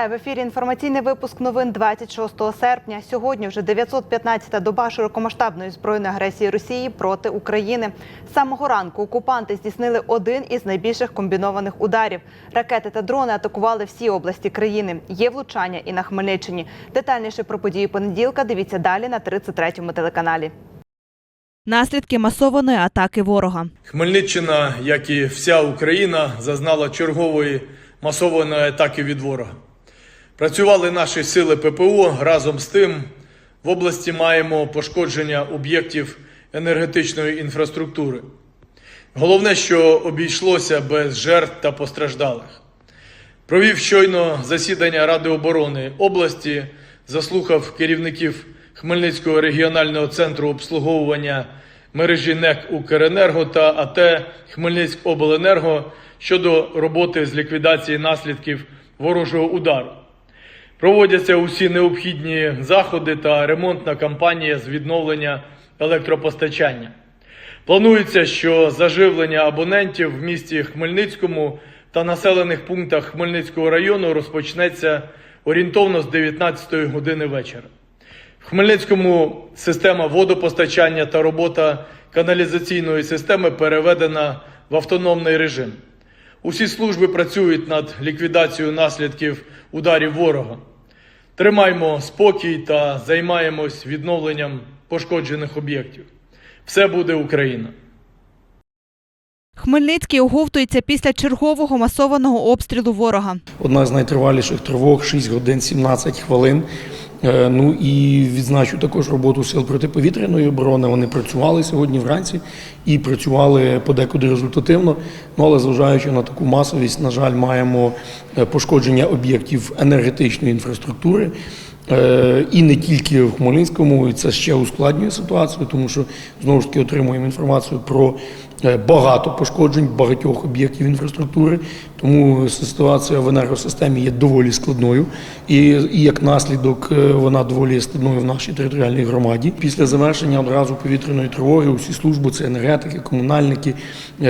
Вітаю в ефірі. Інформаційний випуск новин 26 серпня. Сьогодні вже 915-та доба широкомасштабної збройної агресії Росії проти України. З самого ранку окупанти здійснили один із найбільших комбінованих ударів. Ракети та дрони атакували всі області країни. Є влучання і на Хмельниччині. Детальніше про події понеділка. Дивіться далі на 33-му телеканалі. Наслідки масованої атаки ворога. Хмельниччина, як і вся Україна, зазнала чергової масованої атаки від ворога. Працювали наші сили ППО разом з тим. В області маємо пошкодження об'єктів енергетичної інфраструктури. Головне, що обійшлося без жертв та постраждалих. Провів щойно засідання Ради оборони області, заслухав керівників Хмельницького регіонального центру обслуговування мережі НЕК Укренерго та АТ Хмельницькобленерго щодо роботи з ліквідації наслідків ворожого удару. Проводяться усі необхідні заходи та ремонтна кампанія з відновлення електропостачання. Планується, що заживлення абонентів в місті Хмельницькому та населених пунктах Хмельницького району розпочнеться орієнтовно з 19 години вечора. В Хмельницькому система водопостачання та робота каналізаційної системи переведена в автономний режим. Усі служби працюють над ліквідацією наслідків ударів ворога. Тримаймо спокій та займаємось відновленням пошкоджених об'єктів. Все буде Україна! Хмельницький оговтується після чергового масованого обстрілу ворога. Одна з найтриваліших тривог 6 годин 17 хвилин. Е, Ну і відзначу також роботу сил протиповітряної оборони. Вони працювали сьогодні вранці і працювали подекуди результативно. Ну але зважаючи на таку масовість, на жаль, маємо е, пошкодження об'єктів енергетичної інфраструктури. Е, І не тільки в Хмельницькому, і це ще ускладнює ситуацію, тому що знову ж таки отримуємо інформацію про е, багато пошкоджень багатьох об'єктів інфраструктури. Тому ситуація в енергосистемі є доволі складною, і, і як наслідок е, вона доволі складною в нашій територіальній громаді. Після завершення одразу повітряної тривоги усі служби, це енергетики, комунальники,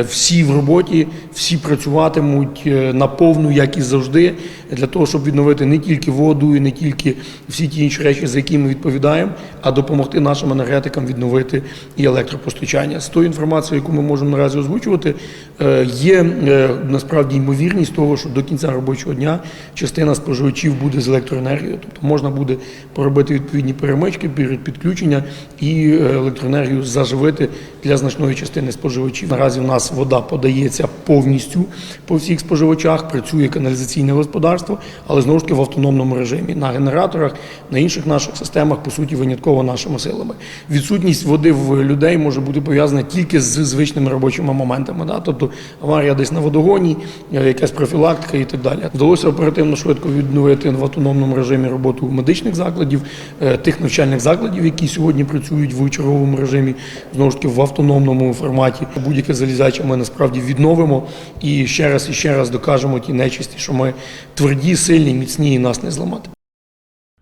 всі в роботі, всі працюватимуть на повну, як і завжди, для того, щоб відновити не тільки воду і не тільки всі ті інші речі, за які ми відповідаємо, а допомогти нашим енергетикам відновити і електропостачання. З тою інформацією, яку ми можемо наразі озвучувати, е, є е, насправді ймовірність того, що до кінця робочого дня частина споживачів буде з електроенергією, тобто можна буде поробити відповідні перемички перед підключення і е, електроенергію заживити для значної частини споживачів. Наразі в нас вода подається повністю по всіх споживачах, працює каналізаційне господарство, але знову ж таки в автономному режимі на генераторах, на інших наших системах, по суті, винятково нашими силами. Відсутність води в людей може бути пов'язана тільки з звичними робочими моментами, да? тобто аварія десь на водогоні, е, якась профілактика і так далі. Вдалося оперативно швидко відновити в автономному режимі роботу медичних закладів, е, тих навчальних закладів, які сьогодні працюють в черговому режимі, знову ж таки в автономному форматі. Будь-яке залізяче ми насправді відновимо і ще раз і ще раз докажемо ті нечисті, що ми тверді, сильні, міцні і нас не зламати.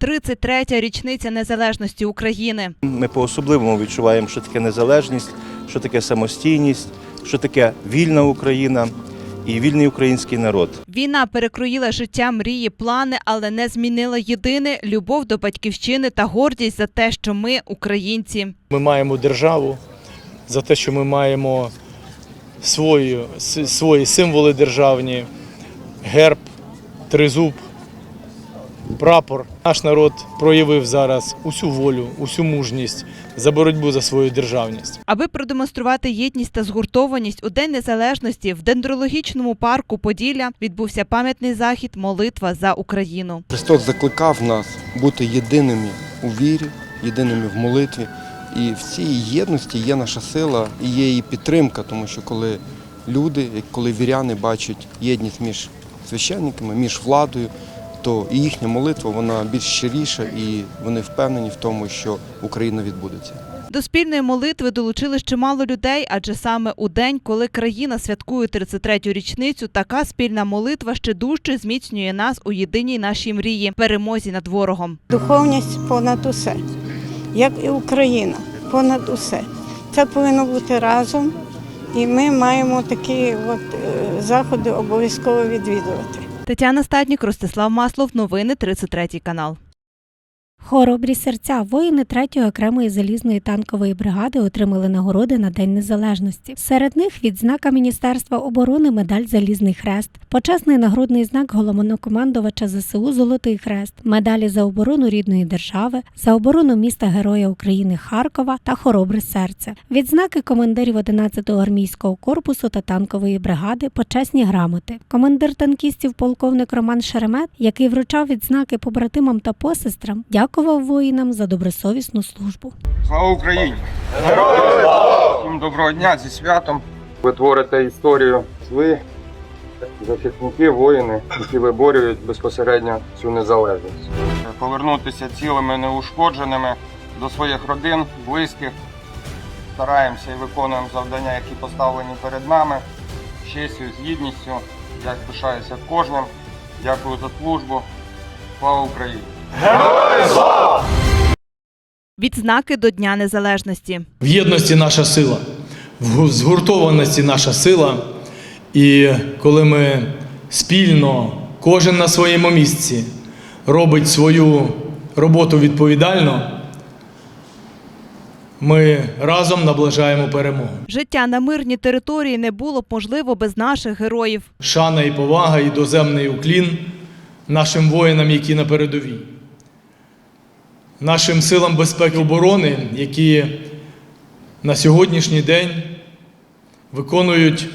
33-я річниця незалежності України. Ми по-особливому відчуваємо, що таке незалежність, що таке самостійність, що таке вільна Україна і вільний український народ. Війна перекроїла життя, мрії, плани, але не змінила єдине любов до батьківщини та гордість за те, що ми українці. Ми маємо державу за те, що ми маємо свої, свої символи державні, герб, тризуб, прапор. Наш народ проявив зараз усю волю, усю мужність за боротьбу за свою державність. Аби продемонструвати єдність та згуртованість у День Незалежності в дендрологічному парку Поділля відбувся пам'ятний захід Молитва за Україну. Христос закликав нас бути єдиними у вірі, єдиними в молитві. І в цій єдності є наша сила і є її підтримка, тому що коли люди, коли віряни бачать єдність між священниками, між владою, то і їхня молитва вона більш щиріша, і вони впевнені в тому, що Україна відбудеться. До спільної молитви долучили чимало людей, адже саме у день, коли країна святкує 33-ю річницю, така спільна молитва ще дужче зміцнює нас у єдиній нашій мрії перемозі над ворогом. Духовність понад усе, як і Україна, понад усе. Це повинно бути разом, і ми маємо такі от, е, заходи обов'язково відвідувати. Тетяна Статнік, Ростислав Маслов. Новини 33 канал. Хоробрі серця воїни 3-ї окремої залізної танкової бригади отримали нагороди на День Незалежності. Серед них відзнака Міністерства оборони медаль Залізний хрест, почесний нагрудний знак головнокомандувача ЗСУ Золотий хрест, медалі за оборону рідної держави, за оборону міста Героя України Харкова та Хоробре серце, відзнаки командирів 11-го армійського корпусу та танкової бригади, почесні грамоти. Командир танкістів полковник Роман Шеремет, який вручав відзнаки побратимам та посестрам, дякував воїнам за добросовісну службу. Слава Україні! Всім доброго дня зі святом. Ви творите історію. Ви захисники, воїни, які виборюють безпосередньо цю незалежність. Повернутися цілими, неушкодженими до своїх родин, близьких. Стараємося і виконуємо завдання, які поставлені перед нами. Честю, з гідністю. Я пишаюся кожним. Дякую за службу. Слава Україні! Відзнаки до Дня Незалежності. В єдності наша сила, в згуртованості наша сила. І коли ми спільно, кожен на своєму місці, робить свою роботу відповідально, ми разом наближаємо перемогу. Життя на мирній території не було б можливо без наших героїв. Шана і повага і доземний уклін нашим воїнам, які на передовій, нашим силам безпеки і оборони, які на сьогоднішній день виконують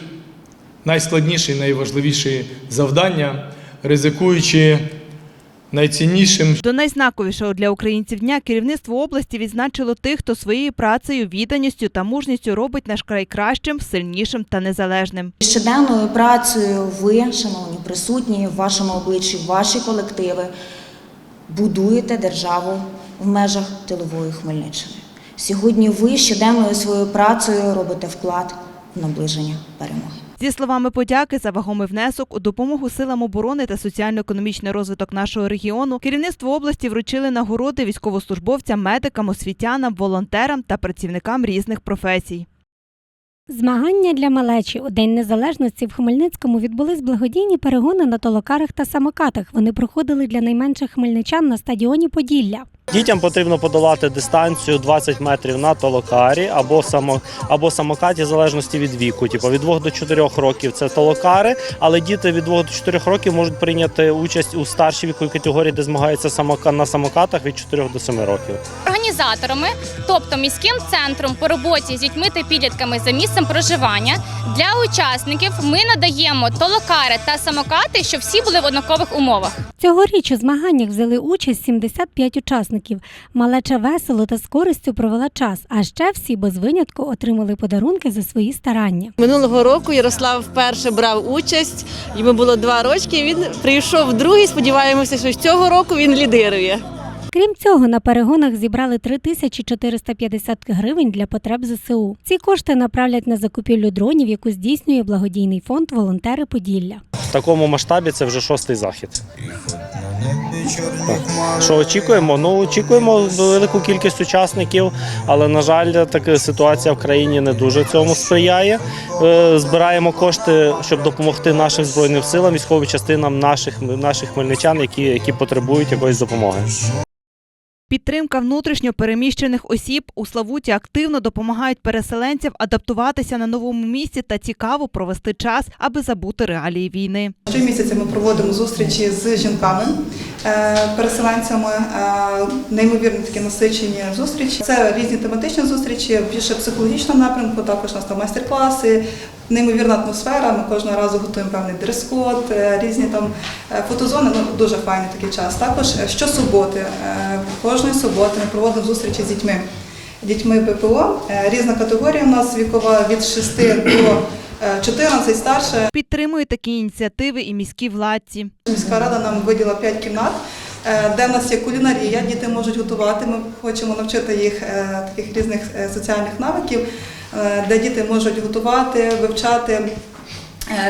найскладніші, найважливіші завдання, ризикуючи найціннішим До найзнаковішого для українців дня керівництво області відзначило тих, хто своєю працею, відданістю та мужністю робить наш край кращим, сильнішим та незалежним. Щоденною працею ви, шановні присутні, в вашому обличчі, ваші колективи будуєте державу в межах тилової Хмельниччини. Сьогодні ви щоденною своєю працею робите вклад в наближення перемоги. Зі словами подяки за вагомий внесок у допомогу силам оборони та соціально-економічний розвиток нашого регіону, керівництво області вручили нагороди військовослужбовцям, медикам, освітянам, волонтерам та працівникам різних професій. Змагання для малечі у День Незалежності в Хмельницькому відбулись благодійні перегони на толокарах та самокатах. Вони проходили для найменших хмельничан на стадіоні Поділля. Дітям потрібно подолати дистанцію 20 метрів на толокарі або само або самокаті в залежності від віку. Типу від 2 до 4 років це толокари, але діти від 2 до 4 років можуть прийняти участь у старшій віковій категорії, де змагаються самока на самокатах від 4 до 7 років. організаторами, тобто міським центром по роботі з дітьми та підлітками за місцем проживання. Для учасників ми надаємо толокари та самокати, щоб всі були в однакових умовах. Цьогоріч у змаганнях взяли участь 75 учасників. Малеча весело та з користю провела час. А ще всі без винятку отримали подарунки за свої старання. Минулого року Ярослав вперше брав участь. Йому було два роки. Він прийшов другий. Сподіваємося, що цього року він лідирує. Крім цього, на перегонах зібрали 3450 гривень для потреб ЗСУ. Ці кошти направлять на закупівлю дронів, яку здійснює благодійний фонд Волонтери Поділля. Такому масштабі це вже шостий захід. Що очікуємо? Ну очікуємо велику кількість учасників, але на жаль, така ситуація в країні не дуже цьому сприяє. Е, Збираємо кошти, щоб допомогти нашим збройним силам, військовим частинам наших наших хмельничан, які, які потребують якоїсь допомоги. Підтримка внутрішньо переміщених осіб у Славуті активно допомагають переселенцям адаптуватися на новому місці та цікаво провести час, аби забути реалії війни. Щомісяця ми проводимо зустрічі з жінками, е, переселенцями, е, неймовірно такі насичені зустрічі. Це різні тематичні зустрічі, більше психологічного напрямку. Також у нас там майстер-класи, неймовірна атмосфера. Ми кожного разу готуємо певний дрес-код, е, різні там фотозони. Ну дуже файний такий час. Також щосуботи, е, кожної суботи ми проводимо зустрічі з дітьми. Дітьми ППО. Е, Різна категорія у нас вікова від 6 до е, 14 старше. Підтримують такі ініціативи і міські владці. Міська рада нам виділа 5 кімнат, е, де в нас є кулінарія, діти можуть готувати. Ми хочемо навчити їх е, таких різних е, соціальних навиків, е, де діти можуть готувати, вивчати Е,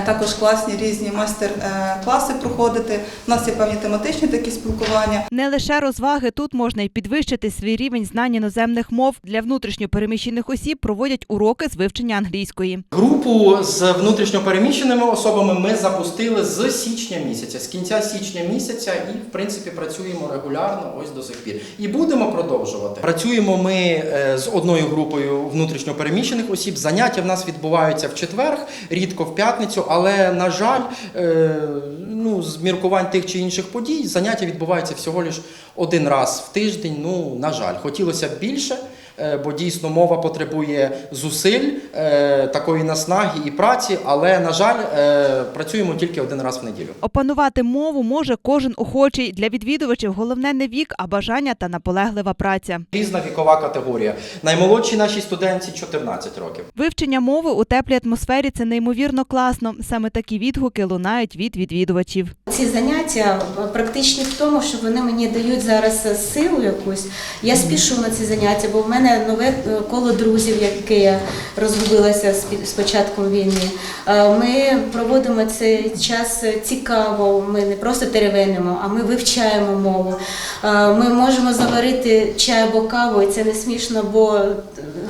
Також класні різні майстер-класи проходити. У нас є певні тематичні такі спілкування. Не лише розваги, тут можна й підвищити свій рівень знань іноземних мов. Для внутрішньо переміщених осіб проводять уроки з вивчення англійської. Групу з внутрішньопереміщеними особами ми запустили з січня місяця, з кінця січня місяця, і в принципі працюємо регулярно ось до сих пір. І будемо продовжувати. Працюємо ми е, з одною групою внутрішньопереміщених осіб. Заняття в нас відбуваються в четвер, рідко в п'ятницю, але на жаль, е, ну з міркувань тих чи інших подій, заняття відбуваються всього лиш один раз в тиждень. Ну на жаль, хотілося б більше. Е, Бо дійсно мова потребує зусиль, е, такої наснаги і праці, але на жаль, е, працюємо тільки один раз в неділю. Опанувати мову може кожен охочий. Для відвідувачів головне не вік, а бажання та наполеглива праця. Різна вікова категорія. Наймолодшій нашій студентці 14 років. Вивчення мови у теплій атмосфері це неймовірно класно. Саме такі відгуки лунають від відвідувачів. Ці заняття практичні в тому, що вони мені дають зараз силу якусь. Я спішу на ці заняття, бо в мене нове е, коло друзів, яке розгубилася з початком війни. Е, Ми проводимо цей час цікаво. Ми не просто теревенимо, а ми вивчаємо мову. Е, Ми можемо заварити чай або каву, і це не смішно, бо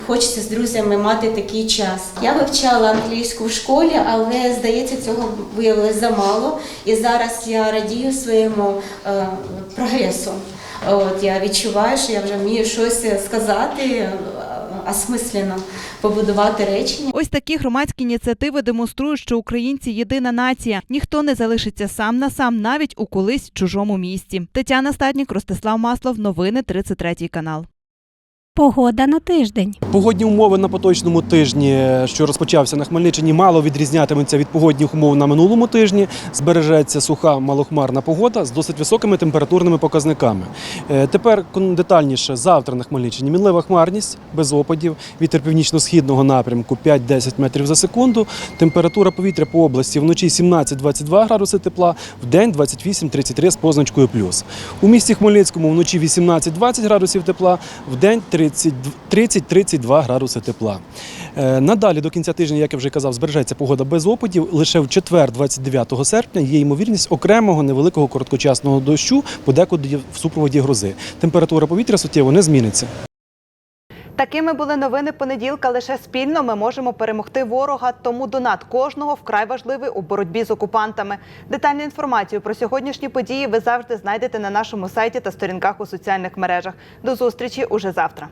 хочеться з друзями мати такий час. Я вивчала англійську в школі, але здається, цього виявилось замало. І зараз я радію своєму прогресу. От я відчуваю, що я вже вмію щось сказати е, осмислено, побудувати речення. Ось такі громадські ініціативи демонструють, що українці єдина нація. Ніхто не залишиться сам на сам, навіть у колись чужому місті. Тетяна Статнік, Ростислав Маслов. Новини 33 канал. Погода на тиждень. Погодні умови на поточному тижні, що розпочався на Хмельниччині, мало відрізнятимуться від погодних умов на минулому тижні. Збережеться суха малохмарна погода з досить високими температурними показниками. Е, Тепер детальніше завтра на Хмельниччині мінлива хмарність без опадів, вітер північно-східного напрямку 5-10 метрів за секунду. Температура повітря по області вночі 17-22 градуси тепла, в день 28-33 з позначкою плюс. У місті Хмельницькому вночі 18-20 градусів тепла, в день 30 30-32 градуси тепла. Е, Надалі до кінця тижня, як я вже казав, збережеться погода без опадів. Лише в четвер, 29 серпня, є ймовірність окремого невеликого короткочасного дощу, подекуди в супроводі грози. Температура повітря суттєво не зміниться. Такими були новини понеділка. Лише спільно ми можемо перемогти ворога. Тому донат кожного вкрай важливий у боротьбі з окупантами. Детальну інформацію про сьогоднішні події ви завжди знайдете на нашому сайті та сторінках у соціальних мережах. До зустрічі уже завтра.